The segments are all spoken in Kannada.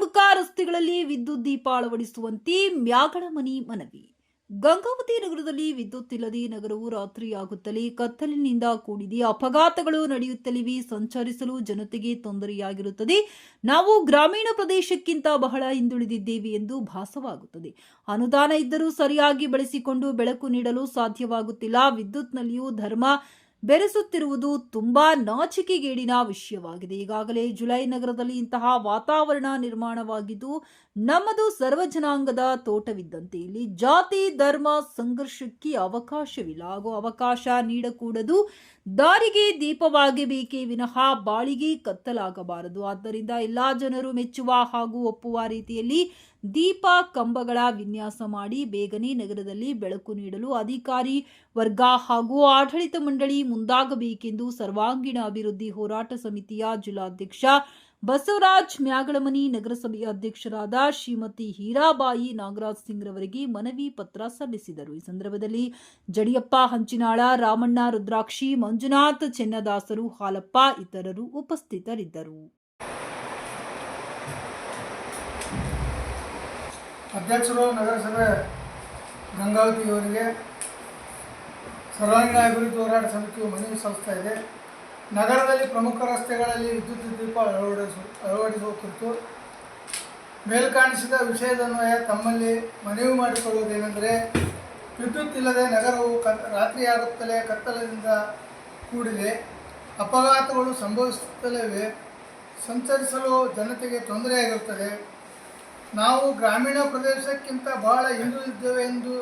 ಮನೆಗಳಲ್ಲಿ ವಿದ್ಯುತ್ ದೀಪ ಅಳವಡಿಸುವಂತೆ ಮ್ಯಾಗಳಮನಿ ಮನವಿ. ಗಂಗಾವತಿ ನಗರದಲ್ಲಿ ವಿದ್ಯುತ್ ಇಲ್ಲದೆ ನಗರವು ರಾತ್ರಿಯಾಗುತ್ತಲೇ ಕತ್ತಲಿನಿಂದ ಕೂಡಿದೆ. ಅಪಘಾತಗಳು ನಡೆಯುತ್ತಲಿವೆ. ಸಂಚರಿಸಲು ಜನತೆಗೆ ತೊಂದರೆಯಾಗಿರುತ್ತದೆ. ನಾವು ಗ್ರಾಮೀಣ ಪ್ರದೇಶಕ್ಕಿಂತ ಬಹಳ ಹಿಂದುಳಿದಿದ್ದೇವೆ ಎಂದು ಭಾಸವಾಗುತ್ತದೆ. ಅನುದಾನ ಇದ್ದರೂ ಸರಿಯಾಗಿ ಬಳಸಿಕೊಂಡು ಬೆಳಕು ನೀಡಲು ಸಾಧ್ಯವಾಗುತ್ತಿಲ್ಲ. ವಿದ್ಯುತ್ನಲ್ಲಿಯೂ ಧರ್ಮ ಬೆರೆಸುತ್ತಿರುವುದು ತುಂಬಾ ನಾಚಿಕೆಗೇಡಿನ ವಿಷಯವಾಗಿದೆ. ಈಗಾಗಲೇ ಜುಲೈ ನಗರದಲ್ಲಿ ಇಂತಹ ವಾತಾವರಣ ನಿರ್ಮಾಣವಾಗಿದ್ದು, ನಮ್ಮದು ಸರ್ವಜನಾಂಗದ ತೋಟವಿದ್ದಂತೆ. ಇಲ್ಲಿ ಜಾತಿ, ಧರ್ಮ, ಸಂಘರ್ಷಕ್ಕೆ ಅವಕಾಶವಿಲ್ಲ. ಹಾಗೂ ಅವಕಾಶ ನೀಡಕೂಡದು ದಾರಿಗೆ ದೀಪವಾಗಿ ಬೇಕೇ ವಿನಃ ಬಾಳಿಗೆ ಕತ್ತಲಾಗಬಾರದು. ಆದ್ದರಿಂದ ಎಲ್ಲಾ ಜನರು ಮೆಚ್ಚುವ ಹಾಗೂ ಒಪ್ಪುವ ರೀತಿಯಲ್ಲಿ ದೀಪ ಕಂಬಗಳ ವಿನ್ಯಾಸ ಮಾಡಿ ಬೇಗನೆ ನಗರದಲ್ಲಿ ಬೆಳಕು ನೀಡಲು ಅಧಿಕಾರಿ ವರ್ಗ ಹಾಗೂ ಆಡಳಿತ ಮಂಡಳಿ ಮುಂದಾಗಬೇಕೆಂದು ಸರ್ವಾಂಗೀಣ ಅಭಿವೃದ್ಧಿ ಹೋರಾಟ ಸಮಿತಿಯ ಜಿಲ್ಲಾಧ್ಯಕ್ಷ ಬಸವರಾಜ್ ಮ್ಯಾಗಳಮನಿ ನಗರಸಭೆಯ ಅಧ್ಯಕ್ಷರಾದ ಶ್ರೀಮತಿ ಹೀರಾಬಾಯಿ ನಾಗರಾಜ್ ಸಿಂಗ್ ರವರಿಗೆ ಮನವಿ ಪತ್ರ ಸಲ್ಲಿಸಿದರು. ಈ ಸಂದರ್ಭದಲ್ಲಿ ಜಡಿಯಪ್ಪ ಹಂಚಿನಾಳ, ರಾಮಣ್ಣ ರುದ್ರಾಕ್ಷಿ, ಮಂಜುನಾಥ್ ಚೆನ್ನದಾಸರು ಹಾಲಪ್ಪ ಇತರರು ಉಪಸ್ಥಿತರಿದ್ದರು. ಅಧ್ಯಕ್ಷರು ನಗರಸಭೆ ಗಂಗಾವತಿಯವರಿಗೆ ಸರ್ವಾಂಗೀಣ ಅಭಿವೃದ್ಧಿ ಹೋರಾಟ ಸಮಿತಿಯು ಮನವಿ ಸಲ್ಲಿಸ್ತಾ ಇದೆ. ನಗರದಲ್ಲಿ ಪ್ರಮುಖ ರಸ್ತೆಗಳಲ್ಲಿ ವಿದ್ಯುತ್ ದೀಪ ಅಳವಡಿಸು, ಅಳವಡಿಸುವ ಕುರಿತು ಮೇಲ್ಕಾಣಿಸಿದ ವಿಷಯದನ್ವಯ ತಮ್ಮಲ್ಲಿ ಮನವಿ ಮಾಡಿಕೊಳ್ಳುವುದೇನೆಂದರೆ, ವಿದ್ಯುತ್ ಇಲ್ಲದೆ ನಗರವು ಕ ರಾತ್ರಿಯಾಗುತ್ತಲೇ ಕತ್ತಲದಿಂದ ಕೂಡಿದೆ. ಅಪಘಾತಗಳು ಸಂಭವಿಸುತ್ತಲೇ ಸಂಚರಿಸಲು ಜನತೆಗೆ ತೊಂದರೆಯಾಗಿರುತ್ತದೆ. ನಾವು ಗ್ರಾಮೀಣ ಪ್ರದೇಶಕ್ಕಿಂತ ಬಹಳ ಹಿಂದುಳಿದ್ದೇವೆ ಎಂದು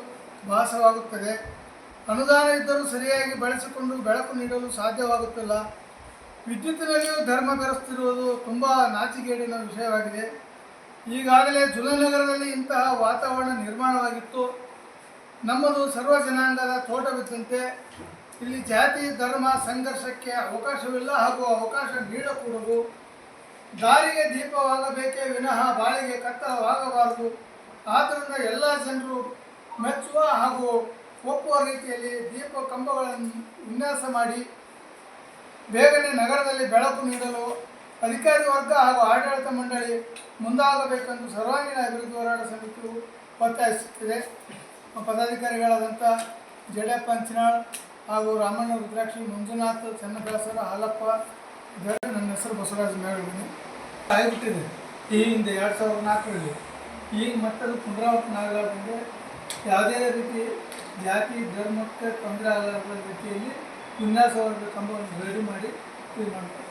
ಭಾಸವಾಗುತ್ತದೆ. ಅನುದಾನ ಇದ್ದರೂ ಸರಿಯಾಗಿ ಬಳಸಿಕೊಂಡು ಬೆಳಕು ನೀಡಲು ಸಾಧ್ಯವಾಗುತ್ತಿಲ್ಲ. ವಿದ್ಯುತ್ತಿನಲ್ಲಿಯೂ ಧರ್ಮ ಬೆರೆಸ್ತಿರುವುದು ತುಂಬ ನಾಚಿಗೇಡಿನ ವಿಷಯವಾಗಿದೆ. ಈಗಾಗಲೇ ಜುಲನಗರದಲ್ಲಿ ಇಂತಹ ವಾತಾವರಣ ನಿರ್ಮಾಣವಾಗಿತ್ತು. ನಮ್ಮದು ಸರ್ವ ಜನಾಂಗದ ತೋಟವಿದ್ದಂತೆ ಇಲ್ಲಿ ಜಾತಿ, ಧರ್ಮ, ಸಂಘರ್ಷಕ್ಕೆ ಅವಕಾಶವಿಲ್ಲ ಹಾಗೂ ಅವಕಾಶ ನೀಡಕೂಡದು. ದಾರಿಗೆ ದೀಪವಾಗಬೇಕೇ ವಿನಃ ಬಾಳಿಗೆ ಕತ್ತಲವಾಗಬಾರದು ಆದ್ದರಿಂದ ಎಲ್ಲ ಜನರು ಮೆಚ್ಚುವ ಹಾಗೂ ಒಪ್ಪುವ ರೀತಿಯಲ್ಲಿ ದೀಪ ಕಂಬಗಳನ್ನು ವಿನ್ಯಾಸ ಮಾಡಿ ಬೇಗನೆ ನಗರದಲ್ಲಿ ಬೆಳಕು ನೀಡಲು ಅಧಿಕಾರಿ ವರ್ಗ ಹಾಗೂ ಆಡಳಿತ ಮಂಡಳಿ ಮುಂದಾಗಬೇಕೆಂದು ಸರ್ವಾಂಗೀಣ ಅಭಿವೃದ್ಧಿ ಹೋರಾಟ ಸಮಿತಿಯು ಒತ್ತಾಯಿಸುತ್ತಿದೆ. ಪದಾಧಿಕಾರಿಗಳಾದಂಥ ಜಡೆ ಪಂಚನಾಳ್ ಹಾಗೂ ರಾಮಣ್ಣ ರುದ್ರಾಕ್ಷಿ ಮಂಜುನಾಥ್ ಚನ್ನದಾಸರ ಹಾಲಪ್ಪ ನನ್ನ ಹೆಸರು ಬಸವರಾಜ ಮೇಳಗಿನಿ ಆಗಿಬಿಟ್ಟಿದೆ ಈ ಹಿಂದೆ ಎರಡು ಸಾವಿರದ ನಾಲ್ಕರಲ್ಲಿ. ಈಗ ಮಟ್ಟದ ಪುನರಾವರ್ತನೆ ಆಗಲಾರ್ದಂಗೆ ಯಾವುದೇ ರೀತಿ ಜಾತಿ, ಧರ್ಮಕ್ಕೆ ತೊಂದರೆ ಆಗಲಾರದ ರೀತಿಯಲ್ಲಿ ವಿನ್ಯಾಸವಾದ ಕಂಬವನ್ನು ರೆಡಿ ಮಾಡಿ ಇದು ಮಾಡ್ತಾರೆ